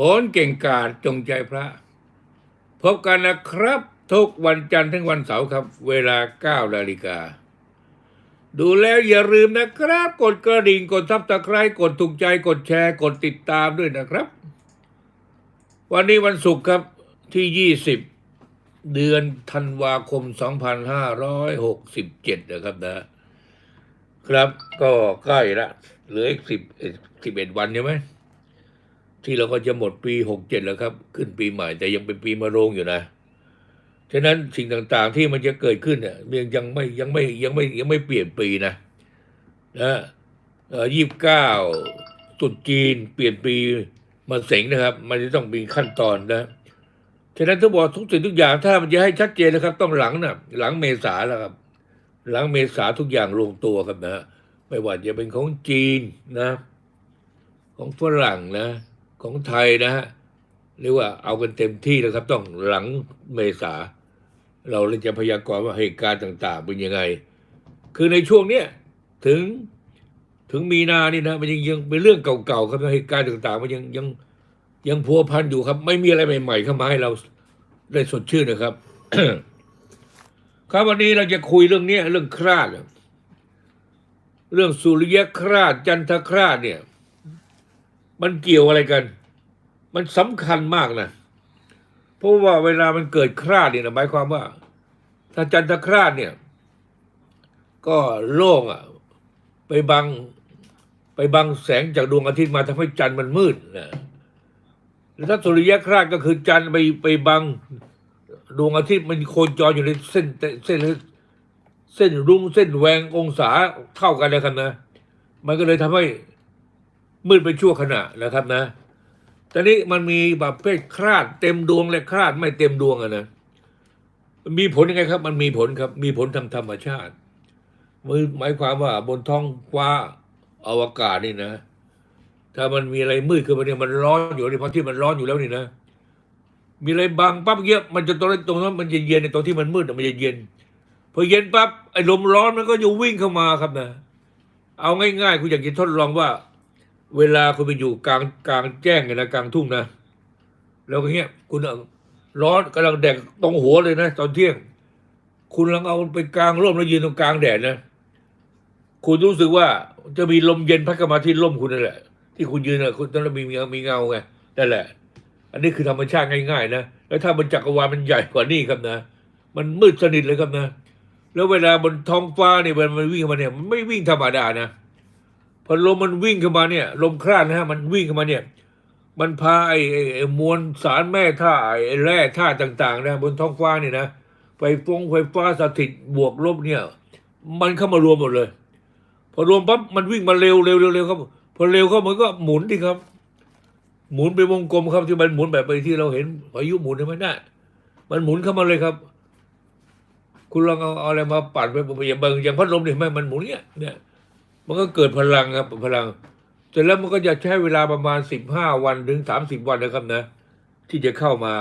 โหนเก่งกาจจงใจพระ พบกันนะครับ ทุกวันจันทร์ถึงวันเสาร์ครับ เวลา9นาฬิกา ดูแล้วอย่าลืมนะครับ กดกระดิ่งกดทับตะไคร้กดถูกใจกดแชร์กดติดตามด้วยนะครับ วันนี้วันศุกร์ครับที่ 20 เดือนธันวาคม 2567 นะครับนะ ครับก็ใกล้ละเหลืออีกสิบสิบเอ็ดวันใช่ไหม ที่เราก็จะหมดปีหกเจ็ดแล้วครับ ขึ้นปีใหม่ แต่ยังเป็นปีมะโรงอยู่นะฉะนั้นสิ่งต่างๆที่มันจะเกิดขึ้นเนี่ยยังยังไม่ยังไม่ยังไม่ยังไม่เปลี่ยนปีนะนะยี่สิบเก้าตรุษจีนเปลี่ยนปีมาเสงนะครับ มันจะต้องมีขั้นตอนนะฉะนั้นทุกบอกทุกสิ่งทุกอย่างถ้ามันจะให้ชัดเจนนะครับ ต้องหลังนะหลังเมษาแล้วครับ หลังเมษาทุกอย่างลงตัวครับนะไม่ว่าจะเป็นของจีนนะ ของฝรั่งนะ ของไทยนะฮะเรียกว่าเอากันเต็มที่แล้วครับ ต้องหลังเมษา เราเลยจะพยากรณ์ว่าเหตุการณ์ต่าง ๆ เป็นยังไง คือในช่วงเนี้ยถึงถึงมีนานี่นะมันยังยังเป็นเรื่องเก่าๆครับเหตุการณ์ต่าง ๆ มันยังยังยังพัวพันอยู่ครับ ไม่มีอะไรใหม่ๆเข้ามาให้เราได้สดชื่นนะครับ ครับวันนี้เราจะคุยเรื่องเนี้ยเรื่องคราดเรื่องสุริยคราดจันทคราดเนี่ย มันเกี่ยวอะไรกัน มันสำคัญมากนะเพราะว่าเวลามันเกิดคราดเนี่ยหมายความว่า ถ้าจันทคราดเนี่ย ก็โล่งอะ ไปบังไปบังแสงจากดวงอาทิตย์มาทำให้จันทร์มันมืดนะแล้วถ้าสุริยคราดก็คือจันทร์ไปไปบังดวงอาทิตย์มันโคจรอยู่ในเส้นเส้นเส้นรุ่งเส้นแหวงองศาเท่ากันนะครับนะ มันก็เลยทำให้ มืดไปชั่วขณะนะครับนะตอนนี้มันมีแบบเพศคลาดเต็มดวงและคลาดไม่เต็มดวงอะนะมีผลยังไงครับ มันมีผลครับ มีผลทางธรรมชาติมือหมายความว่าบนท้องฟ้าอวกาศนี่นะ ถ้ามันมีอะไรมืดขึ้นมาเนี่ยมันร้อนอยู่ในพื้นที่มันร้อนอยู่แล้วนี่นะ มีอะไรบางปั๊บเยอะมันจะตรงนั้นตรงนั้นมันจะเย็นในตรงที่มันมืดมันจะเย็นพอเย็นปั๊บไอ้ลมร้อนมันก็จะวิ่งเข้ามาครับนะ เอาง่ายๆคุณอยากจะทดลองว่า เวลาคุณไปอยู่กลางกลางแจ้งเนี่ยนะกลางทุ่งนะ แล้วก็เงี้ย คุณร้อนกำลังแดดตรงหัวเลยนะตอนเที่ยง คุณลองเอาไปกลางร่มแล้วยืนตรงกลางแดดนะ คุณรู้สึกว่าจะมีลมเย็นพัดเข้ามาที่ร่มคุณนั่นแหละ ที่คุณยืนนะคุณต้องมีเงามีเงาไงนั่นแหละ อันนี้คือธรรมชาติง่ายๆนะแล้วถ้ามันจักรวาลมันใหญ่กว่านี้ครับนะ มันมืดสนิทเลยครับนะ แล้วเวลาบนท้องฟ้าเนี่ยมันมันวิ่งมาเนี่ยมันไม่วิ่งธรรมดานะ พอลมมันวิ่งเข้ามาเนี่ย ลมคลาดนะฮะมันวิ่งเข้ามาเนี่ย มันพาไอ้ไอ้มวลสารแม่ธาตุไอ้แร่ธาตุต่างๆนะบนท้องฟ้าเนี่ยนะไฟฟงไฟฟ้าสถิตบวกลบเนี่ย มันเข้ามารวมหมดเลย พอรวมปั๊บมันวิ่งมาเร็วเร็วเร็วเร็วครับพอเร็วเข้ามันก็หมุนดิครับ หมุนเป็นวงกลมครับที่มันหมุนแบบไปที่เราเห็นพายุหมุนใช่ไหมน่ะมันหมุนเข้ามาเลยครับ คุณลองเอาอะไรมาปัดไปอย่างบางอย่างพัดลมเนี่ยเห็นไหมมันหมุนเนี่ยเนี่ย มันก็เกิดพลังครับพลังเสร็จแล้วมันก็จะใช้เวลาประมาณสิบห้าวันถึงสามสิบวันนะครับนะ ที่จะเข้ามา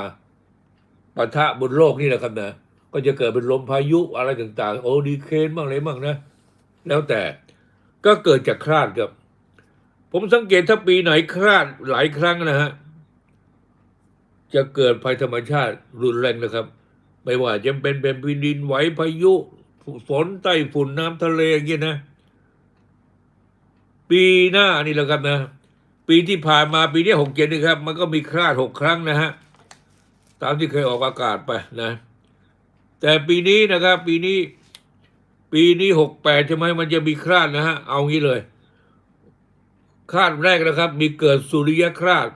ปะทะบนโลกนี่แหละครับนะ ก็จะเกิดเป็นลมพายุอะไรต่าง ๆ โอดีเคนบ้างอะไรบ้างนะ แล้วแต่ก็เกิดจากคลาดครับ ผมสังเกตถ้าปีไหนคลาดหลายครั้งนะฮะจะเกิดภัยธรรมชาติรุนแรงนะครับ ไม่ว่าจะเป็นเป็นแผ่นดินไหวพายุฝนใต้ฝุ่นน้ำทะเลอย่างเงี้ยนะ ปีหน้านี่แหละครับนะ ปีที่ผ่านมาปีนี้หกเจ็ดนี่ครับ มันก็มีคลาดหกครั้งนะฮะตามที่เคยออกอากาศไปนะ แต่ปีนี้นะครับ ปีนี้ ปีนี้หกแปดใช่ไหมมันจะมีคลาดนะฮะเอางี้เลยคลาดแรกนะครับ มีเกิดสุริยคราด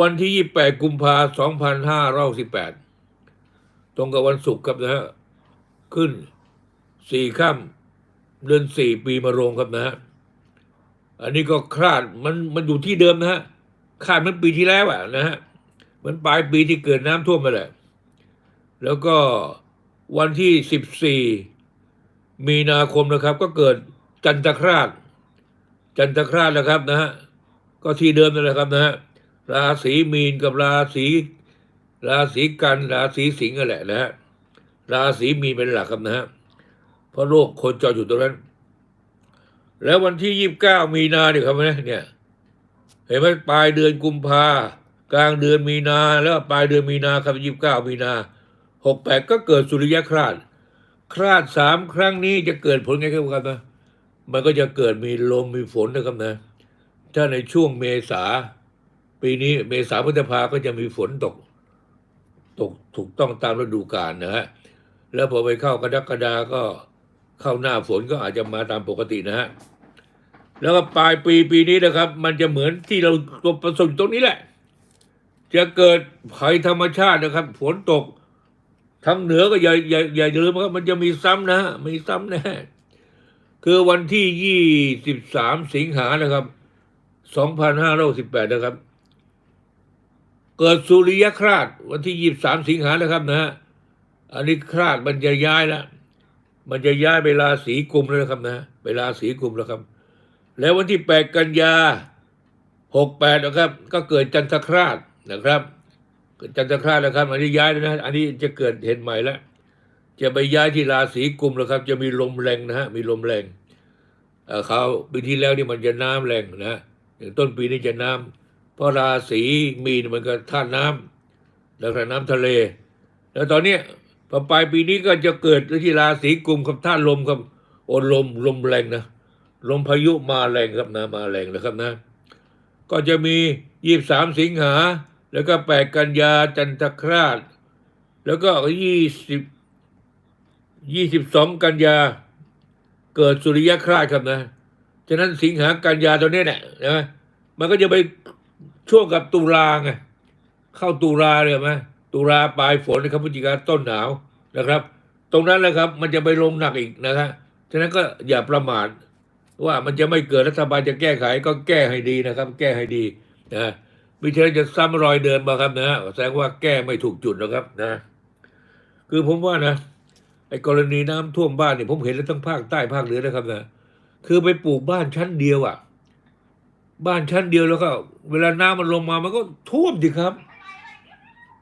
วันที่ยี่แปดกุมภาสองพันห้าร้อยสิบแปดตรงกับวันศุกร์ครับนะฮะขึ้นสี่ค่ำเดือนสี่ปีมะโรงครับนะฮะ อันนี้ก็คลาดมันมันอยู่ที่เดิมนะฮะคาดมันปีที่แล้วอะนะฮะมันปลายปีที่เกิดน้ำท่วมมาแหละแล้วก็วันที่สิบสี่มีนาคมนะครับ ก็เกิดจันทคราชจันทคราชนะครับนะฮะก็ที่เดิมนั่นแหละครับนะฮะราศีมีนกับราศีราศีกันราศีสิงห์นั่นแหละนะฮะราศีมีนเป็นหลักครับนะฮะเพราะโลกคนจรอยู่ตรงนั้น แล้ววันที่ยี่บเก้ามีนาเนี่ยครับเนี่ย เห็นไหมปลายเดือนกุมภากลางเดือนมีนาแล้วปลายเดือนมีนาครับยี่สิบเก้ามีนาหกแปดก็เกิดสุริยคราสคราสสามครั้งนี้จะเกิดผลไงครับนะมันก็จะเกิดมีลมมีฝนนะครับนะ ถ้าในช่วงเมษาปีนี้เมษาพฤษภาก็จะมีฝนตก ตกถูกต้องตามฤดูกาลนะฮะแล้วพอไปเข้ากรกฎาก็ เข้าหน้าฝนก็อาจจะมาตามปกตินะฮะแล้วก็ปลายปีปีนี้นะครับ มันจะเหมือนที่เราประสบตรงนี้แหละ จะเกิดภัยธรรมชาตินะครับ ฝนตกทั้งเหนือก็อย่าอย่าอย่าลืมครับมันจะมีซ้ำนะมีซ้ำแน่คือวันที่ยี่สิบสามสิงหานะครับสองพันห้าร้อยสิบแปดนะครับ เกิดสุริยคราสวันที่ยี่สามสิงหานะครับนะฮะอันนี้คราดมันจะย้ายแล้ว มันจะย้ายไปราศีกุมแล้วนะครับนะไปราศีกุมแล้วครับ แล้ววันที่แปดกันยาหกแปดนะครับ ก็เกิดจันทคราสนะครับ เกิดจันทคราสนะครับ อันนี้ย้ายแล้วนะ อันนี้จะเกิดเห็นใหม่แล้วจะไปย้ายที่ราศีกุมแล้วครับ จะมีลมแรงนะฮะมีลมแรงเขาปีที่แล้วนี่มันจะน้ำแรงนะอย่างต้นปีนี้จะน้ำเพราะราศีมีนมันก็ธาน้ำแล้วก็น้ำทะเล แล้วตอนเนี้ ยพอปลายปีนี้ก็จะเกิดที่ราศีกุมครับท่าตุลมครับโอนลมลมแรงนะลมพายุมาแรงครับนะมาแรงนะครับนะ ก็จะมียี่สามสิงหา แล้วก็แปดกันยาจันทคราช แล้วก็ยี่สิบยี่สิบสองกันยา เกิดสุริยคราสครับนะ ฉะนั้นสิงหากันยาตัวนี้เนี่ยนะมันก็จะไปช่วงกับตุลาไงเข้าตุลาเลยไหม ตุลาปลายฝนนะครับพฤศจิกาต้นหนาวนะครับ ตรงนั้นแหละครับมันจะไปลงหนักอีกนะครับฉะนั้นก็อย่าประมาทว่ามันจะไม่เกิดรัฐบาลจะแก้ไขก็แก้ให้ดีนะครับ แก้ให้ดีนะม่ใช่จะซ้ำรอยเดินมาครับนะแสดงว่าแก้ไม่ถูกจุดนะครับนะ คือผมว่านะไอ้กรณีน้ำท่วมบ้านเนี่ยผมเห็นแล้วทั้งภาคใต้ภาคเหนือนะครับนะคือไปปลูกบ้านชั้นเดียวอะ บ้านชั้นเดียวแล้วก็ เวลาน้ำมันลงมามันก็ท่วมสิครับ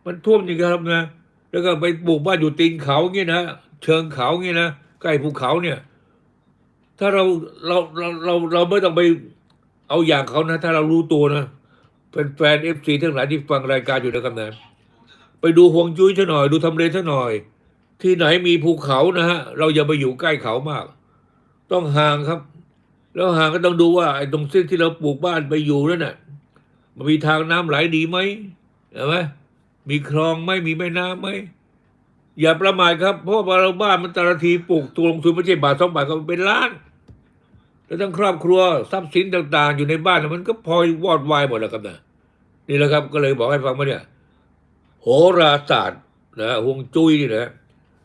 มันท่วมจริงครับนะแล้วก็ไปปลูกบ้านอยู่ตีนเขาเงี้ยนะเชิงเขาเงี้ยนะใกล้ภูเขาเนี่ย ถ้าเราเราเราเราเราไม่ต้องไปเอาอย่างเขานะ ถ้าเรารู้ตัวนะเป็นแฟนเอฟซีทั้งหลายที่ฟังรายการอยู่นะครับนะไปดูห่วงจุ้ยซะหน่อย ดูทำเลซะหน่อย ที่ไหนมีภูเขานะฮะเราอย่าไปอยู่ใกล้เขามาก ต้องห่างครับ แล้วห่างก็ต้องดูว่าไอ้ตรงเส้นที่เราปลูกบ้านไปอยู่นั่นน่ะมันมีทางน้ำไหลดีไหมเห็นไหม มีคลองไหมมีแม่น้ำไหมอย่าประมาทครับ เพราะว่าเราบ้านมันแต่ละทีปลูกตัวลงทุนไม่ใช่บาทสองบาทก็เป็นล้าน แล้วทั้งครอบครัวทรัพย์สินต่าง ๆ อยู่ในบ้านน่ะมันก็พลอยวอดวายหมดแล้วครับนะนี่แหละครับก็เลยบอกให้ฟังว่าเนี่ยโหราศาสตร์นะฮวงจุ้ยนี่นะ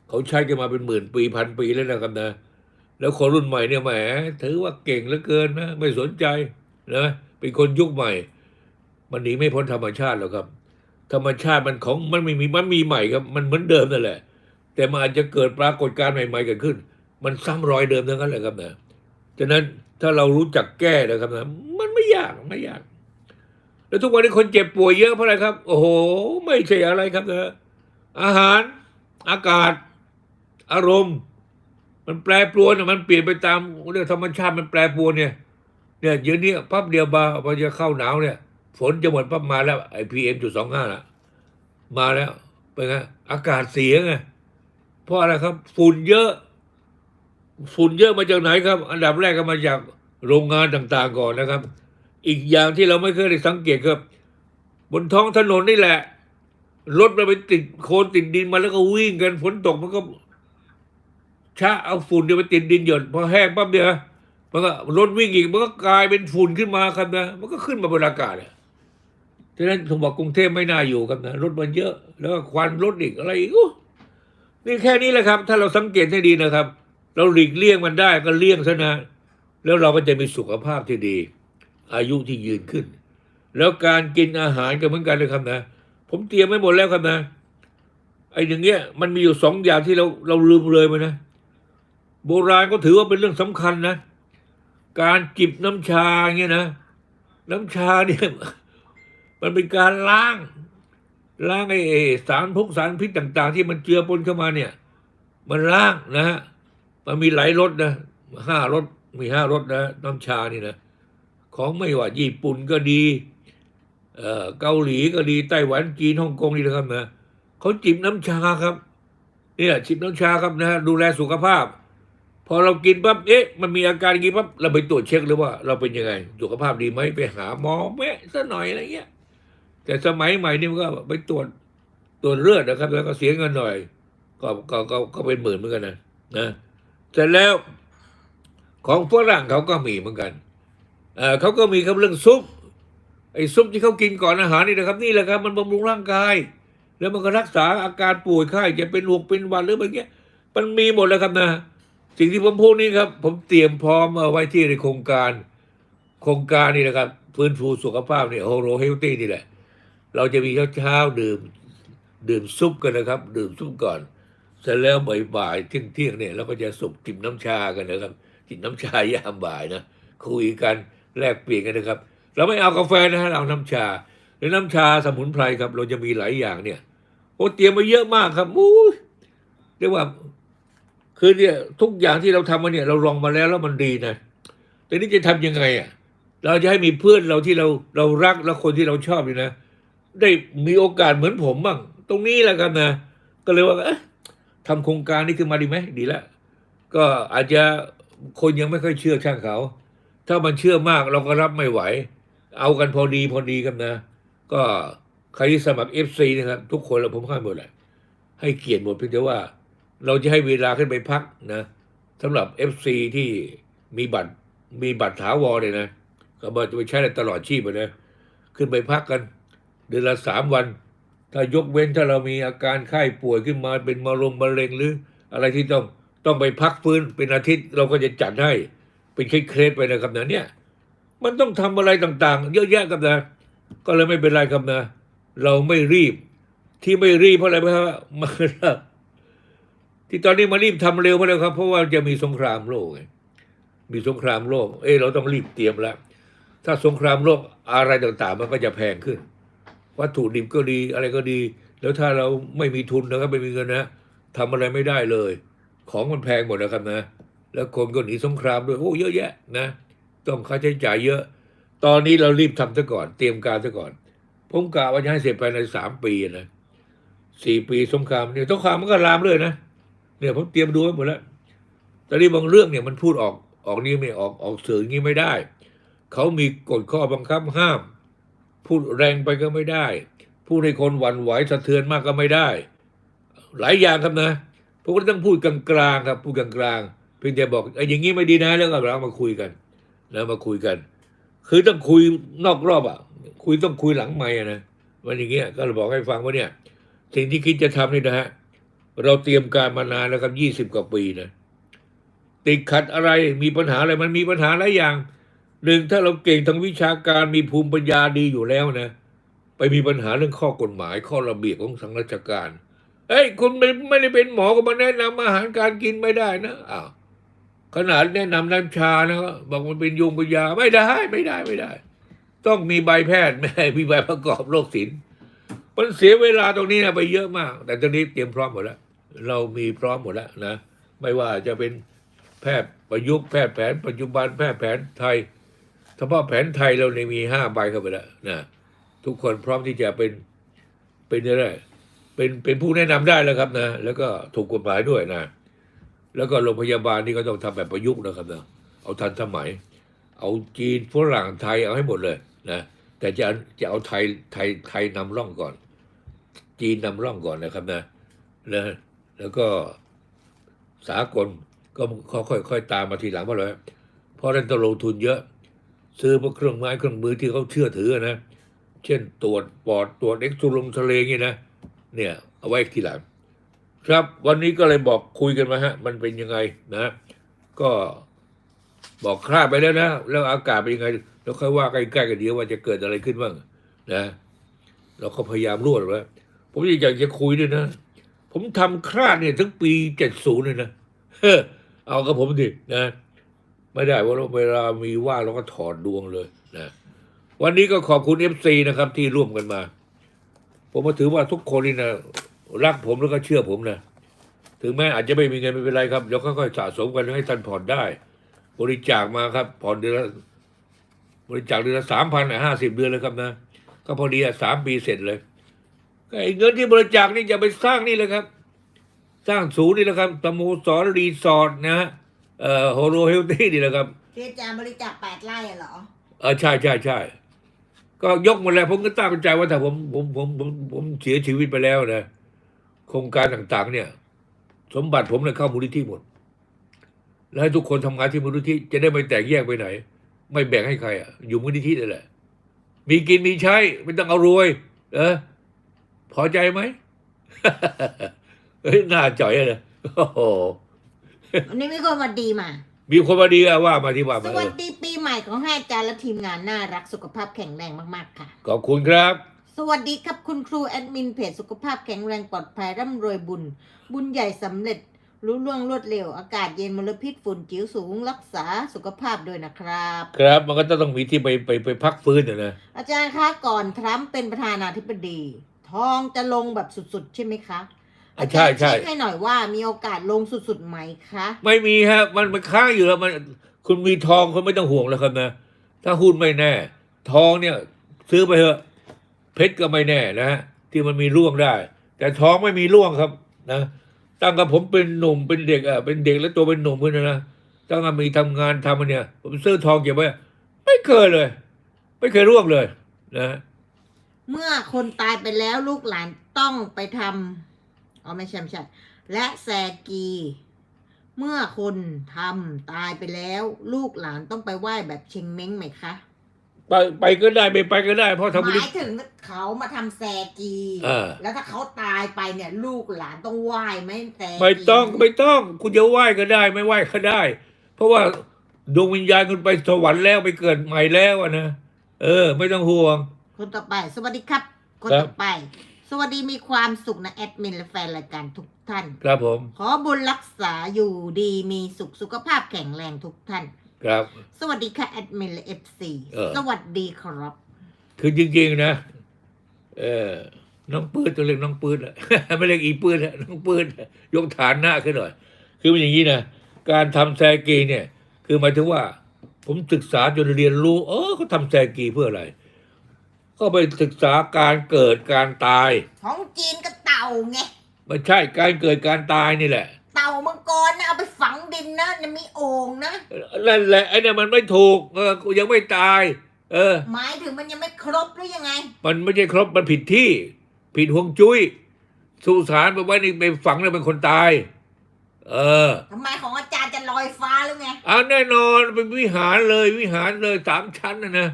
เขาใช้กันมาเป็นหมื่นปีพันปีแล้วนะครับนะ แล้วคนรุ่นใหม่เนี่ยแหมถือว่าเก่งเหลือเกินนะไม่สนใจนะเป็นคนยุคใหม่ มันหนีไม่พ้นธรรมชาติหรอกครับ ธรรมชาติมันของมันไม่มีมันมีใหม่ครับมันเหมือนเดิมนั่นแหละ แต่มันอาจจะเกิดปรากฏการณ์ใหม่ๆเกิดขึ้น มันซ้ำรอยเดิมทั้งนั้นแหละครับนะฉะนั้นถ้าเรารู้จักแก้นะครับนะมันไม่ยากไม่ยาก แล้วทุกวันนี้คนเจ็บป่วยเยอะเพราะอะไรครับ โอ้โห ไม่ใช่อะไรครับนะอาหารอากาศ อารมณ์ มันแปรปรวนอะมันเปลี่ยนไปตามเรื่องธรรมชาติมันแปรปรวนเนี่ยเนี่ยเดี๋ยวนี้ปั๊บเดียวมาพอจะเข้าหนาวเนี่ย ฝนจะหมดปั๊บมาแล้วไอพีเอ็มจุดสองห้าละมาแล้วเป็นไงอากาศเสียไงเพราะอะไรครับ ฝุ่นเยอะ ฝุ่นเยอะมาจากไหนครับ อันดับแรกก็มาจากโรงงานต่างๆก่อนนะครับ อีกอย่างที่เราไม่เคยได้สังเกตครับ บนท้องถนนนี่แหละรถมันไปติดโคลนติดดินมาแล้วก็วิ่งกันฝนตกมันก็ชะเอาฝุ่นเดียวไปติดดินหยดพอแห้งปั๊บเดียวมันก็รถวิ่งอีกมันก็กลายเป็นฝุ่นขึ้นมาครับนะมันก็ขึ้นมาบนอากาศอะ ฉะนั้นผมบอกกรุงเทพไม่น่าอยู่ครับนะรถมันเยอะ แล้วควันรถอีกอะไรอีกนี่แค่นี้แหละครับ ถ้าเราสังเกตให้ดีนะครับ เราหลีกเลี่ยงมันได้ก็เลี่ยงซะนะ แล้วเราก็จะมีสุขภาพที่ดี อายุที่ยืนขึ้น แล้วการกินอาหารก็เหมือนกันเลยครับนะ ผมเตรียมไว้หมดแล้วครับนะไอ้อย่างเงี้ยมันมีอยู่สองอย่างที่เราเราลืมเลยไปนะ โบราณก็ถือว่าเป็นเรื่องสำคัญนะ การจิบน้ำชาเงี้ยนะ น้ำชาเนี่ย มันเป็นการล้างล้างไอ้สารพวกสารพิษต่าง ๆ ที่มันเจือปนเข้ามาเนี่ย มันล้างนะฮะมันมีหลายรสนะห้ารสมีห้ารสนะน้ำชานี่นะของไม่ว่าญี่ปุ่นก็ดีเอ่อเกาหลีก็ดีไต้หวันจีนฮ่องกงนี่นะครับนะเขาจิบน้ำชาครับเนี่ยจิบน้ำชาครับนะดูแลสุขภาพ พอเรากินปั๊บเอ๊ะมันมีอาการอย่างนี้ปั๊บเราไปตรวจเช็คเลยว่า เราเป็นยังไง สุขภาพดีไหมไปหาหมอแม่ซะหน่อยอะไรเงี้ย แต่สมัยใหม่นี่มันก็ไปตรวจตรวจเลือดนะครับ แล้วก็เสียเงินหน่อย ก็ก็ก็ก็เป็นหมื่นเหมือนกันนะนะเสร็จแล้วของฝรั่งเขาก็มีเหมือนกันเออเขาก็มีครับเรื่องซุปไอ้ซุปที่เขากินก่อนอาหารนี่นะครับ นี่แหละครับมันบำรุงร่างกาย แล้วมันก็รักษาอาการป่วยไข้จะเป็นหวกเป็นหวัดหรืออะไรเงี้ย มันมีหมดแล้วครับนะ สิ่งที่ผมพูดนี่ครับ ผมเตรียมพร้อมเอาไว้ที่ในโครงการ โครงการนี่นะครับฟื้นฟูสุขภาพเนี่ยโฮโรเฮลตี้นี่แหละ เราจะมีเช้าเช้าๆดื่ม ดื่มซุปกันนะครับ ดื่มซุปก่อนเสร็จแล้วบ่ายๆเที่ยงเที่ยงๆเนี่ยเราก็จะสุกจิบน้ำชากันนะครับจิบน้ำชายามบ่ายนะคุยกันแลกเปลี่ยนกันนะครับ เราไม่เอากาแฟนะฮะเราเอาน้ำชาหรือน้ำชาสมุนไพรครับ เราจะมีหลายอย่างเนี่ยโอ้เตรียมมาเยอะมากครับอู้เรียกว่า คือเนี่ยทุกอย่างที่เราทำมาเนี่ย เราลองมาแล้วแล้วมันดีนะแต่นี่จะทำยังไงอะ เราจะให้มีเพื่อนเราที่เราเรารักและคนที่เราชอบนี่นะ ได้มีโอกาสเหมือนผมบ้างตรงนี้แหละกันนะก็เลยว่าเอ๊ะทำโครงการนี้ขึ้นมาดีไหมดีแล้วก็อาจจะคนยังไม่ค่อยเชื่อช่างเขา ถ้ามันเชื่อมากเราก็รับไม่ไหว เอากันพอดีพอดีกันนะ ก็ใครที่สมัครเอฟซีนะครับ ทุกคนเราผมให้หมดแหละให้เกียรติหมดเพียงแต่ว่า เราจะให้เวลาขึ้นไปพักนะสำหรับเอฟซีที่มีบัตรมีบัตรถาวรเนี่ยนะก็มาจะไปใช้ได้ตลอดชีพเลยนะขึ้นไปพักกัน เดือนละสามวัน ถ้ายกเว้นถ้าเรามีอาการไข้ป่วยขึ้นมาเป็นมะรงมะเร็งหรือ อะไรที่ต้องต้องไปพักฟื้นเป็นอาทิตย์เราก็จะจัดให้ เป็นเคสๆไปนะครับนะเนี่ยมันต้องทำอะไรต่างๆ เยอะแยะครับนะ ก็เลยไม่เป็นไรครับนะ เราไม่รีบ ที่ไม่รีบเพราะอะไรเพราะว่าที่ตอนนี้มารีบทำเร็วเพราะอะไรครับ เพราะว่าจะมีสงครามโลกมีสงครามโลก เอ้เราต้องรีบเตรียมแล้วถ้าสงครามโลกอะไรต่างๆ มันก็จะแพงขึ้น วัตถุดิบก็ดีอะไรก็ดี แล้วถ้าเราไม่มีทุนนะครับไม่มีเงินนะทำอะไรไม่ได้เลย ของมันแพงหมดนะครับนะ แล้วคนก็หนีสงครามด้วยโอ้เยอะแยะนะ ต้องค่าใช้จ่ายเยอะ ตอนนี้เรารีบทำซะก่อน เตรียมการซะก่อน ผมกะว่าจะให้เสร็จภายในสามปีนะสี่ปีสงครามเนี่ยสงครามมันก็ลามเลยนะเนี่ยผมเตรียมดูไว้หมดแล้วแต่นี่บางเรื่องเนี่ยมันพูดออกออกนี้ไม่ออกออกสื่องนี้ไม่ได้ เขามีกฎข้อบังคับห้าม พูดแรงไปก็ไม่ได้ พูดให้คนหวั่นไหวสะเทือนมากก็ไม่ได้ หลายอย่างครับนะผมก็ต้องพูดกลางๆครับ พูดกลางๆเพียงแต่บอกไอ้อย่างนี้ไม่ดีนะแล้วก็เรามาคุยกันแล้วมาคุยกัน คือต้องคุยนอกรอบอะ คุยต้องคุยหลังไม่อะนะมันอย่างเงี้ยก็เลยบอกให้ฟังว่าเนี่ย สิ่งที่คิดจะทำนี่นะฮะเราเตรียมการมานานแล้วครับยี่สิบกว่าปีนะติดขัดอะไรมีปัญหาอะไรมันมีปัญหาหลายอย่าง หนึ่งถ้าเราเก่งทางวิชาการมีภูมิปัญญาดีอยู่แล้วนะ ไปมีปัญหาเรื่องข้อกฎหมายข้อระเบียบของทางราชการเอ้ยคุณไม่ไม่ได้เป็นหมอก็มาแนะนำอาหารการกินไม่ได้นะอ้าวขนาดแนะนำน้ำชานะบอกมันเป็นยุงป็นยาไม่ได้ไม่ได้ไม่ได้ ต้องมีใบแพทย์ไม่ให้มีใบประกอบโรคศิลป์มันเสียเวลาตรงนี้นะไปเยอะมาก แต่ตอนนี้เตรียมพร้อมหมดแล้วเรามีพร้อมหมดแล้วนะ ไม่ว่าจะเป็นแพทย์ประยุกต์แพทย์แผน ปัจจุบันแพทย์แผนไทย เฉพาะแผนไทยเราเนี่ยมีห้าใบเข้าไปแล้วนะทุกคนพร้อมที่จะเป็นเป็นอะไรเป็นเป็นผู้แนะนำได้แล้วครับนะ แล้วก็ถูกกฎหมายด้วยนะ แล้วก็โรงพยาบาลนี่ก็ต้องทำแบบประยุกต์นะครับนะเอาทันสมัย เอาจีนฝรั่งไทยเอาให้หมดเลยนะแต่จะจะเอาไทยไทยไทยนำร่องก่อน จีนนำร่องก่อนนะครับนะนะแล้วก็สากลก็ค่อยๆค่อยๆตามมาทีหลังเพราะอะไรเพราะนั้นต้องลงทุนเยอะ ซื้อพวกเครื่องไม้เครื่องมือที่เขาเชื่อถือนะ เช่นตรวจปอดตรวจเอ็กซ์ตรงทะเลอย่างนี้นะ เนี่ยเอาไว้ทีหลัง ครับวันนี้ก็เลยบอกคุยกันมาฮะ มันเป็นยังไงนะ ก็บอกคราไปแล้วนะ แล้วอากาศเป็นยังไง แล้วค่อยว่าใกล้ๆกันเดียวว่าจะเกิดอะไรขึ้นบ้างนะเราก็พยายามรวดแล้วผมอยากจะคุยด้วยนะ ผมทำคราดเนี่ยทั้งปีเจ็ดศูนย์เลยนะ เฮ้อเอากับผมดินะ ไม่ได้ว่าเวลามีว่าเราก็ถอดดวงเลยนะวันนี้ก็ขอบคุณเอฟซีนะครับ ที่ร่วมกันมา ผมมาถือว่าทุกคนนี่นะรักผมแล้วก็เชื่อผมนะถึงแม้อาจจะไม่มีเงินไม่เป็นไรครับเดี๋ยวค่อยๆสะสมกันให้ท่านผ่อนได้ บริจาคมาครับ ผ่อนเดือนละบริจาคเดือนละสามพันห้าสิบเดือนเลยครับนะก็พอดีสามปีเสร็จเลยไอ้เงินที่บริจาคนี่จะไปสร้างนี่เลยครับ สร้างศูนย์นี่แหละครับสโมสรรีสอร์ทนะฮะ เอ่อโฮโลเฮลตี้นี่แหละครับที่อาจารย์บริจาคแปดไร่อะเหรอ เออใช่ใช่ใช่ก็ยกหมดแล้วผมก็ตั้งใจว่าถ้าผมผมผมผมผมเสียชีวิตไปแล้วนะโครงการต่างๆ เนี่ย สมบัติผมเนี่ยเข้ามูลนิธิหมด แล้วให้ทุกคนทำงานที่มูลนิธิจะได้ไม่แตกแยกไปไหน ไม่แบ่งให้ใครอะอยู่มูลนิธินั่นแหละ มีกินมีใช้ไม่ต้องเอารวย เออพอใจไหม เฮ้ยหน้าจ่อยเลยโอ้โห วันนี้มีคนมาดีมา มีคนมาดีอะว่ามาที่ว่าสมาวัเอสอดีปีใหม่ของให้อาจารย์และทีมงานน่ารักสุขภาพแข็งแรงมากๆค่ะ ขอบคุณครับ สวัสดีครับคุณครูแอดมินเพจสุขภาพแข็งแรงปลอดภัยร่ำรวยบุญ บุญใหญ่สำเร็จรู้ล่วงรวดเร็ว อากาศเย็นมลพิษฝุ่นจิ๋วสูงรักษาสุขภาพด้วยนะครับ ครับมันก็ต้องมีที่ไปไปไปพักฟื้นนะนะอาจารย์คะก่อนทรัมป์เป็นประธานาธิบดี ทองจะลงแบบสุดๆ ใช่ไหมคะ อะอาจารย์ใช่เช็ใช่คให้หน่อยว่ามีโอกาสลงสุดๆไหมคะ ไม่มีฮะ มันมันค้างอยู่แล้วมันคุณมีทองคุณไม่ต้องห่วงแล้วครับนะ ถ้าหุ้นไม่แน่ ทองเนี่ย ซื้อไปเถอะ เพชรก็ไม่แน่นะฮะที่มันมีร่วงได้ แต่ทองไม่มีร่วงครับนะตั้งแต่ผมเป็นหนุ่มเป็นเด็กอะเป็นเด็กแล้วตัวเป็นหนุ่มขึ้นนะนะตั้งแต่มีทำงานทำมันเนี่ย ผมซื้อทองเก็บไว้ไม่เคยเลย ไม่เคยร่วงเลยนะเมื่อคนตายไปแล้วลูกหลานต้องไปทำ อ๋อไม่ใช่ไม่ใช่และแซกี เมื่อคนทำตายไปแล้ว ลูกหลานต้องไปไหว้แบบเชงเม้งไหมคะไปไปก็ได้ไม่ไปก็ได้ เพราะทำหบุญ มายถึงเขามาทำแซกี เออ แล้วถ้าเขาตายไปเนี่ย ลูกหลานต้องไหว้ไหมแซกีไม่ต้องไม่ต้องคุณจะไหว้ก็ได้ ไม่ไหว้ก็ได้ เพราะว่าดวงวิญญาณคุณไปสวรรค์แล้วไปเกิดใหม่แล้วอะนะเออ ไม่ต้องห่วง คนต่อไป สวัสดีครับ คนครับต่อไป สวัสดีมีความสุขนะแอดมินและแฟนรายการทุกท่าน ครับผม ขอบุญรักษาอยู่ดีมีสุขสุขภาพแข็งแรงทุกท่าน ครับ สวัสดีค่ะแอดมินและเอฟซีเออ สวัสดีครับ คือจริงๆนะ เออน้องปืนตัวเล็กน้องปืนอะ ไม่เรียกอีปืนอะน้องปืนอะยกฐานหน้าขึ้นหน่อย คือมันอย่างนี้นะ การทำแซกีเนี่ย คือหมายถึงว่า ผมศึกษาจนเรียนรู้ เออเขาทำแซกีเพื่ออะไร ก็ไปศึกษาการเกิดการตาย ของจีนก็เต่าไง ไม่ใช่การเกิดการตายนี่แหละ เต่ามังกรนะเอาไปฝังดินนะจะมีโอ่งนะ นั่นแหละไอ้เนี่ยมันไม่ถูกเออกูยังไม่ตาย เออ หมายถึงมันยังไม่ครบหรือยังไง มันไม่ใช่ครบมันผิดที่ ผิดห่วงจุ้ยสุสานไปไว้ในไปฝังแล้วเป็นคนตาย เออทำไมของอาจารย์จะลอยฟ้าหรือไงเอาแน่นอนเป็นวิหารเลยวิหารเลยสามชั้นนะนะ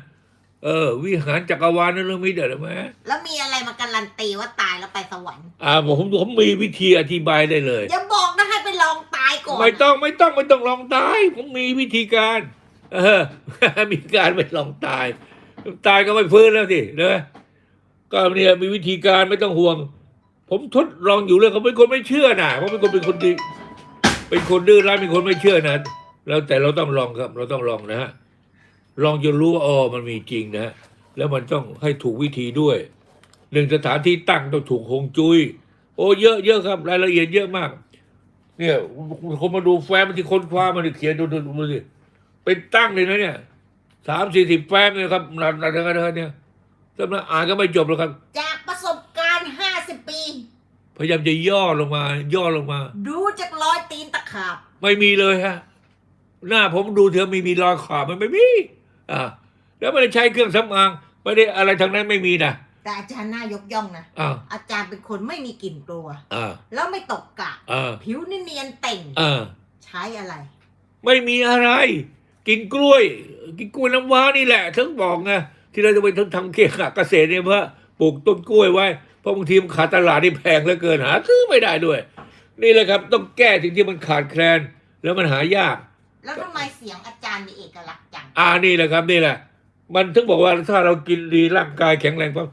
เออ วิหารจักรวาลนั่นเรื่องมิเดือดไหมแล้วมีอะไรมาการันตีว่าตายแล้วไปสวรรค์อ่าผมผมมีวิธีอธิบายได้เลย อย่าบอกนะให้ไปลองตายก่อนไม่ต้องไม่ต้องไม่ต้องลองตาย ผมมีวิธีการ เออ มีการไม่ลองตาย ตายก็ไม่ฟื้นแล้วสินะก็เนี่ยมีวิธีการไม่ต้องห่วง ผมทดลองอยู่เรื่องเขาเป็นคนไม่เชื่อนะเพราะเป็นคนเป็นคนดีเป็นคนดื้อรั้นเป็นคนไม่เชื่อนะแล้วแต่เราต้องลองครับ เราต้องลองนะฮะ ลองจนรู้ว่าอ๋อมันมีจริงนะฮะแล้วมันต้องให้ถูกวิธีด้วยหนึ่งสถานที่ตั้งต้องถูกฮวงจุ้ยโอ้เยอะเยอะครับ รายละเอียดเยอะมาก เนี่ยคนมาดูแฟ้มที่ค้นคว้ามันเขียนดูดูดูสิเป็นตั้งเลยนะเนี่ยสามสี่สิบแฟ้มเลยครับหนักหนักหนักเนี่ยสำนักอ่านก็ไม่จบหรอกครับ จากประสบการณ์ห้าสิบปี พยายามจะย่อลงมา ย่อลงมา ดูจากรอยตีนตะขาบ ไม่มีเลยฮะ หน้าผมดูเธอะมีมีรอยขาบมันไม่มี อ่าแล้วไม่ได้ใช้เครื่องสำอางไม่ได้อะไรทั้งนั้นไม่มีนะแต่อาจารย์น่ายกย่องนะอ่าอาจารย์เป็นคนไม่มีกลิ่นกลัว อ่าแล้วไม่ตกกะ อ่าผิวนี่เนียนเต่ง อ่าใช้อะไร ไม่มีอะไร กินกล้วย กินกล้วยน้ำว้านี่แหละถึงบอกไงที่เราจะไปทำเกี่ยวกับเกษตรเนี่ยเพื่อปลูกต้นกล้วยไว้เพราะบางทีมันขาดตลาดที่แพงเหลือเกินหาซื้อไม่ได้ด้วย นี่แหละครับต้องแก้สิ่งที่มันขาดแคลน แล้วมันหายาก แล้วทำไมเสียงอาจารย์มีเอกลักษณ์จัง อ่านี่แหละครับนี่แหละ มันถึงบอกว่าถ้าเรากินดีร่างกายแข็งแรงปั๊บ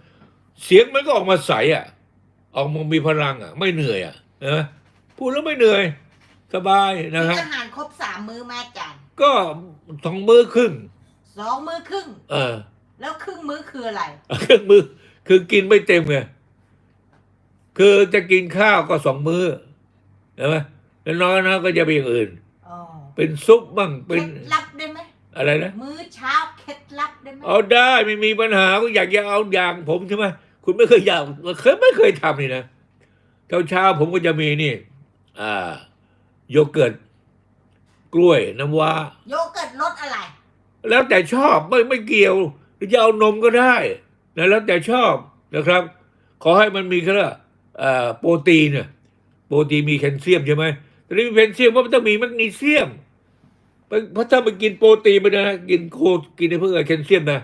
เสียงมันก็ออกมาใสอะ ออกมามีพลังอะ ไม่เหนื่อยอะเออพูดแล้วไม่เหนื่อย สบายนะมีฮะอาหารครบสามมื้อแม่อาจารย์ก็สองมือครึ่ง สองมื้อครึ่ง เออ แล้วครึ่งมื้อคืออะไร เครื่องมือคือกินไม่เต็มไงคือจะกินข้าวก็สองมือเห็นไหมแล้วน้อยนะก็จะเป็นอย่างอื่นอ๋อ เป็นซุปบ้างเคเป็ล็นดลับได้ไหมอะไรนะมื้อเช้าเคล็ดลับได้ไหมเอาได้ไม่มีปัญหาก็อยากจะเอาอย่างผมใช่ไหมคุณไม่เคยอยากเคยไม่เคยทำนี่นะเช้าเช้าๆผมก็จะมีนี่ อ่า โยเกิร์ตกล้วยน้ำว้า โยเกิร์ตรสอะไร แล้วแต่ชอบไม่ไม่เกี่ยวหรือจะเอานมก็ได้นะแล้วแต่ชอบนะครับ ขอให้มันมีเขาเรียกว่าเอ่อโปรตีนเนี่ยโปรตีนมีแคลเซียมใช่ไหม แต่นี่มีแคลเซียมว่ามันต้องมีแมกนีเซียมเพราะถ้ามันกินโปรตีนไปนะกินโคกินในเพื่อแคลเซียมนะ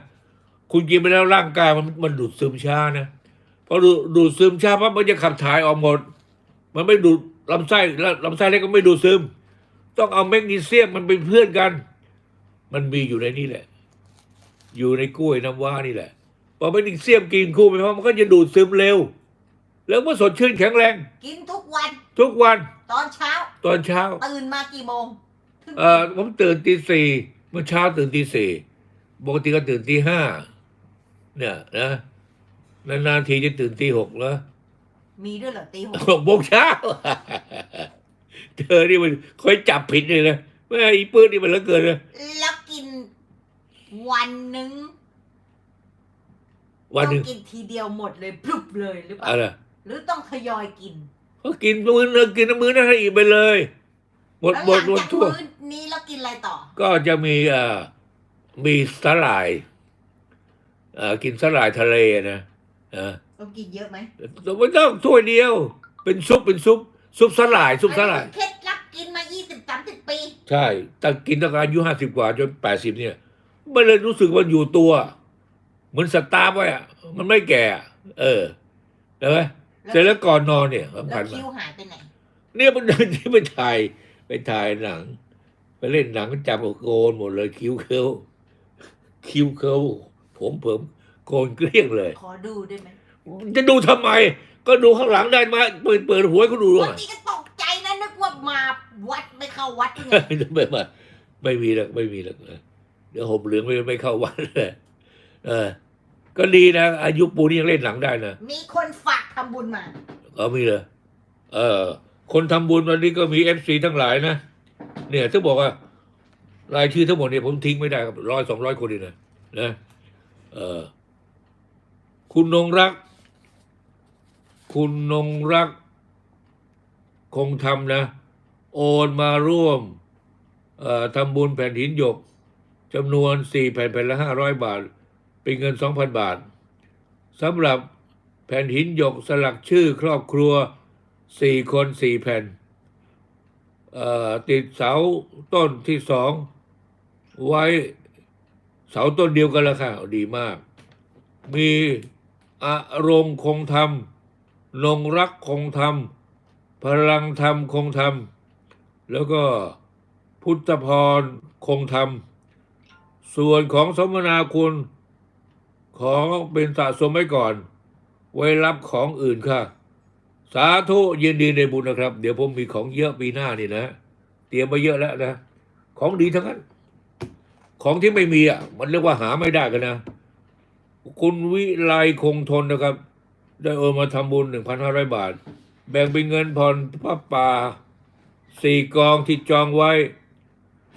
คุณกินไปแล้วร่างกายมันมันดูดซึมช้านะพอดูดดูดซึมช้าปั๊บมันจะขับถ่ายออกหมด มันไม่ดูดลำไส้แล้วลำไส้เล็กก็ไม่ดูดซึม ต้องเอาแมกนีเซียมมันเป็นเพื่อนกัน มันมีอยู่ในนี่แหละ อยู่ในกล้วยน้ำว้านี่แหละพอแมกนีเซียมกินคู่ไปเพราะมันก็จะดูดซึมเร็ว แล้วก็สดชื่นแข็งแรง กินทุกวัน ทุกวัน ตอนเช้า ตอนเช้า ตื่นมากี่โมงถึงเออผมตื่นตีสี่เมื่อเช้าตื่นตีสี่ปกติก็ตื่นตีห้าเนี่ยนะนานๆทีจะตื่นตีหกแล้วมีด้วยเหรอตีหกหกโมงเช้าเธอนี่มันคอยจับผิดเลยนะแม่อีปื้นนี่มันเหลือเกินนะแล้วกินวันหนึ่งวันหนึ่งต้องกินทีเดียวหมดเลยพลุบเลยหรือเปล่าอะไร หรือต้องทยอยกินเขากินมื้อนึงกินน้ำมื้อนั้นให้อีกไปเลย หมดแล้วหมหลัดหมดจากทั่วมื้อนี้แล้วกินอะไรต่อ ก็จะมีเอ่อมีสาหร่ายเอ่อกินสาหร่ายทะเลนะเออต้องกินเยอะไหมแต่ไม่ต้องถ้วยเดียว เป็นซุปเป็นซุป ซุปสาหร่ายซุปสาหร่ายอันนี้เคล็ดลับกินมา20 30ปี ใช่แต่กินตั้งแต่อายุห้าสิบกว่าจนแปดสิบเนี่ยไม่เลยรู้สึกว่าอยู่ตัว เหมือนสตาร์ฟไว้อะมันไม่แก่อะเออเห็นไหม เสร็จแล้วก่อนนอนเนี่ยสำแล้คัวญมาคิ้กวหายไปไหน เนี่ยมันที่ไปถ่าย ไปถ่ายหนัง ไปเล่นหนังก็จับโกนหมดเลยคิ้วเคิ้วคิ้วเคิ้วผมเผิมโกนเกลี้ยงเลย ขอดูได้ไหมจะดูทำไม ก็ดูข้างหลังได้มาเปิดเปิดหัวให้เขาดูด้วบายงทีก็ตกใจนะนึกว่ามาวัดไม่เข้าวัดไงไม่ไม่ไม่มีหรอกไม่มีหรอกเดี๋ยวห่มเหลืองไม่ไม่เข้าวัดเลยเออ ก็ดีนะ อายุปูนี่ยังเล่นหนังได้นะมีคนฝากทำบุญมา ก็มีเลยเออ คนทำบุญวันนี้ก็มีเอฟซีทั้งหลายนะ เนี่ยถ้าบอกว่า รายชื่อทั้งหมดเนี่ยผมทิ้งไม่ได้ครับร้อยสองร้อยคนนี่นะนะเออคุณนงรัก คุณนงรัก คงทำนะ โอนมาร่วมเอ่อทำบุญแผ่นหินหยกจำนวนสี่แผ่นแผ่นละห้าร้อยบาท เป็นเงินสองพันบาทสำหรับแผ่นหินหยกสลักชื่อครอบครัวสี่คนสี่แผ่น ติดเสาต้นที่สองไว้เสาต้นเดียวกันละค่ะ ดีมาก มีอารมณ์คงธรรมนงรักคงธรรม พลังธรรมคงธรรม แล้วก็พุทธพรคงธรรม ส่วนของสมนาคุณ ของเป็นสะสมไว้ก่อน ไว้รับของอื่นค่ะ สาธุยินดีในบุญนะครับ เดี๋ยวผมมีของเยอะปีหน้านี่นะ เตรียมมาเยอะแล้วนะ ของดีทั้งนั้น ของที่ไม่มีอะ มันเรียกว่าหาไม่ได้กันนะ คุณวิไลคงทนนะครับ ได้โอนมาทำบุญหนึ่งพันห้าร้อยบาท แบ่งเป็นเงินผ่อนพระป่าสี่กองที่จองไว้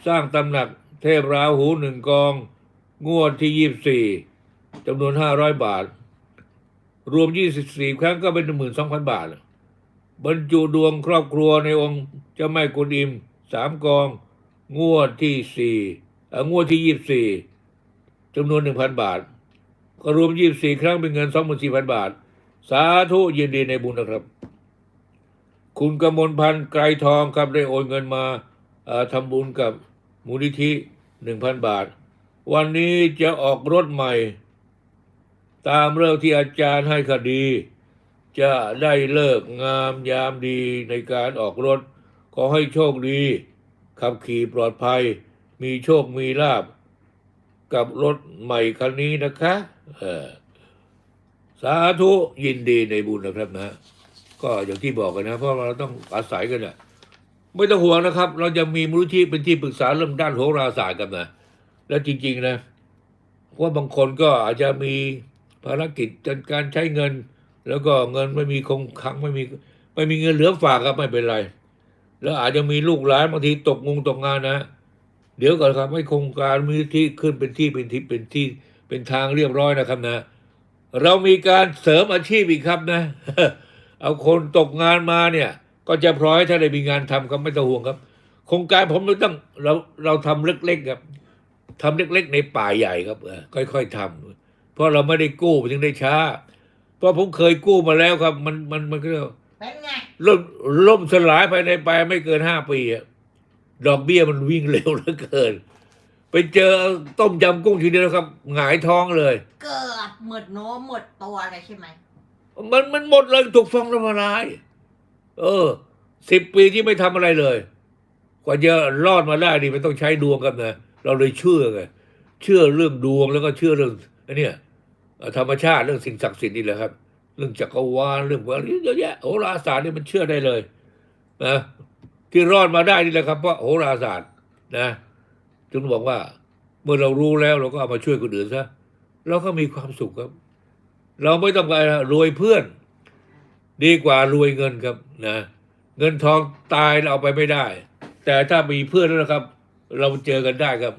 สร้างตำหนักเทพราหูหนึ่งกอง งวดที่ยี่สิบสี่ จำนวนห้าร้อยบาท รวมยี่สิบสี่ครั้งก็เป็นหมื่นสองพันบาท บรรจุดวงครอบครัวในองค์เจ้าแม่กุนอิมสามกอง งวดที่สี่อ่องวดที่ยี่สิบสี่จำนวนหนึ่งพันบาท ก็รวมยี่สิบสี่ครั้งเป็นเงินสองหมื่นสี่พันบาท สาธุยินดีในบุญนะครับ คุณกมลพันธ์ไกรทองครับได้โอนเงินมาทำบุญกับมูลนิธิหนึ่งพันบาท วันนี้จะออกรถใหม่ ตามเรื่องที่อาจารย์ให้คดี จะได้เลิกงามยามดีในการออกรถ ขอให้โชคดี ขับขี่ปลอดภัย มีโชคมีลาบ กับรถใหม่คันนี้นะคะเออสาธุยินดีในบุญนะครับนะ ก็อย่างที่บอกกันนะ เพราะเราต้องอาศัยกันนะไม่ต้องห่วงนะครับ เราจะมีมูลที่เป็นที่ปรึกษาเรื่องด้านโหราศาสตร์กันนะ แล้วจริง ๆ นะว่าบางคนก็อาจจะมี ภารกิจจัดการใช้เงิน แล้วก็เงินไม่มีคงคลังไม่มีไม่มีเงินเหลือฝากก็ไม่เป็นไร แล้วอาจจะมีลูกหลานบางทีตกงงตกงานนะ เดี๋ยวก่อนครับให้โครงการมูลนิธิขึ้นเป็นที่เป็นที่เป็นที่เป็นทางเรียบร้อยนะครับนะ เรามีการเสริมอาชีพอีกครับนะ เอาคนตกงานมาเนี่ย ก็จะพร้อยถ้าได้มีงานทำครับไม่ต้องห่วงครับ โครงการผมเราต้องเราเราทำเล็กๆครับทำเล็กๆในป่าใหญ่ครับค่อยๆทำ เพราะเราไม่ได้กู้มันจึงได้ช้า เพราะผมเคยกู้มาแล้วครับ มันมันมันก็เป็นไงล่มล่มสลายภายในไปไม่เกินห้าปีอะดอกเบี้ยมันวิ่งเร็วเหลือเกิน ไปเจอต้มยำกุ้งทีเดียวครับ หงายท้องเลย เกิดหมดโน้มหมดตัวเลยใช่ไหมมันมันหมดเลยถูกฟ้องละลาย เออสิบปีที่ไม่ทำอะไรเลย กว่าจะรอดมาได้นี่มันต้องใช้ดวงกันนะเราเลยเชื่อไงเชื่อเรื่องดวงแล้วก็เชื่อเรื่อง อันเนี้ยธรรมชาติเรื่องสิ่งศักดิ์สิทธิ์นี่แหละครับ เรื่องจักรวาลเรื่องอะไรเยอะแยะโหราศาสตร์นี่มันเชื่อได้เลยนะที่รอดมาได้นี่แหละครับเพราะโหราศาสตร์นะจึงบอกว่า เมื่อเรารู้แล้วเราก็เอามาช่วยคนอื่นซะเราก็มีความสุขครับ เราไม่ต้องการรวยเพื่อน ดีกว่ารวยเงินครับนะเงินทองตายเราเอาไปไม่ได้ แต่ถ้ามีเพื่อนแล้วนะครับ เราเจอกันได้ครับ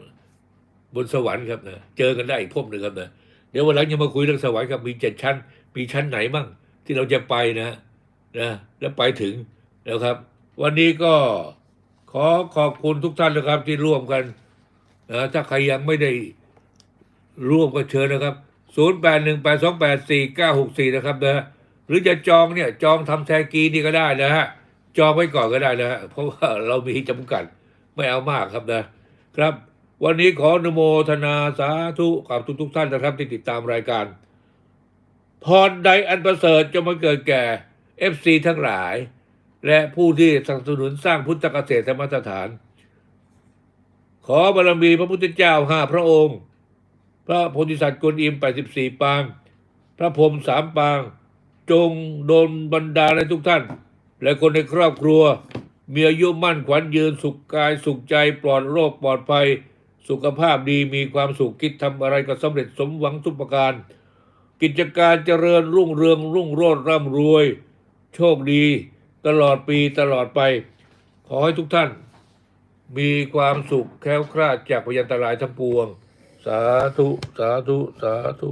บนสวรรค์ครับนะเจอกันได้อีกภพหนึ่งครับนะเดี๋ยววันหลังจะมาคุยเรื่องสวรรค์ครับมีเจ็ดชั้น มีชั้นไหนบ้างที่เราจะไปนะนะแล้วไปถึงนะครับ วันนี้ก็ขอขอบคุณทุกท่านนะครับที่ร่วมกันนะถ้าใครยังไม่ได้ร่วมก็เชิญนะครับ 0 8 1 8 2 8 4 9 6 4 นะครับนะหรือจะจองเนี่ยจองทำแทกีนี่ก็ได้นะฮะจองไว้ก่อนก็ได้นะฮะเพราะว่าเรามีจำกัดไม่เอามากครับนะครับ วันนี้ขออนุโมทนาสาธุกับทุกทุกท่านนะครับ ที่ติดตามรายการ พรใดอันประเสริฐจะมาเกิดแก่ FC ทั้งหลาย และผู้ที่สนับสนุนสร้างพุทธเกษตรมาตรฐาน ขอบารมีพระพุทธเจ้าห้าพระองค์ พระโพธิสัตว์กวนอิม84ปาง พระพรหมสามปาง จงโดนบรรดาในทุกท่าน และคนในครอบครัว มีอายุมั่นขวัญยืนสุขกายสุขใจปลอดโรคปลอดภัย สุขภาพดีมีความสุขคิดทำอะไรก็สำเร็จสมหวังทุกประการ กิจการเจริญรุ่งเรืองรุ่งโรจน์ร่ำรวย โชคดี ตลอดปีตลอดไป ขอให้ทุกท่าน มีความสุขแคล้วคลาดจากพยันตรายทั้งปวง สาธุ สาธุ สาธุ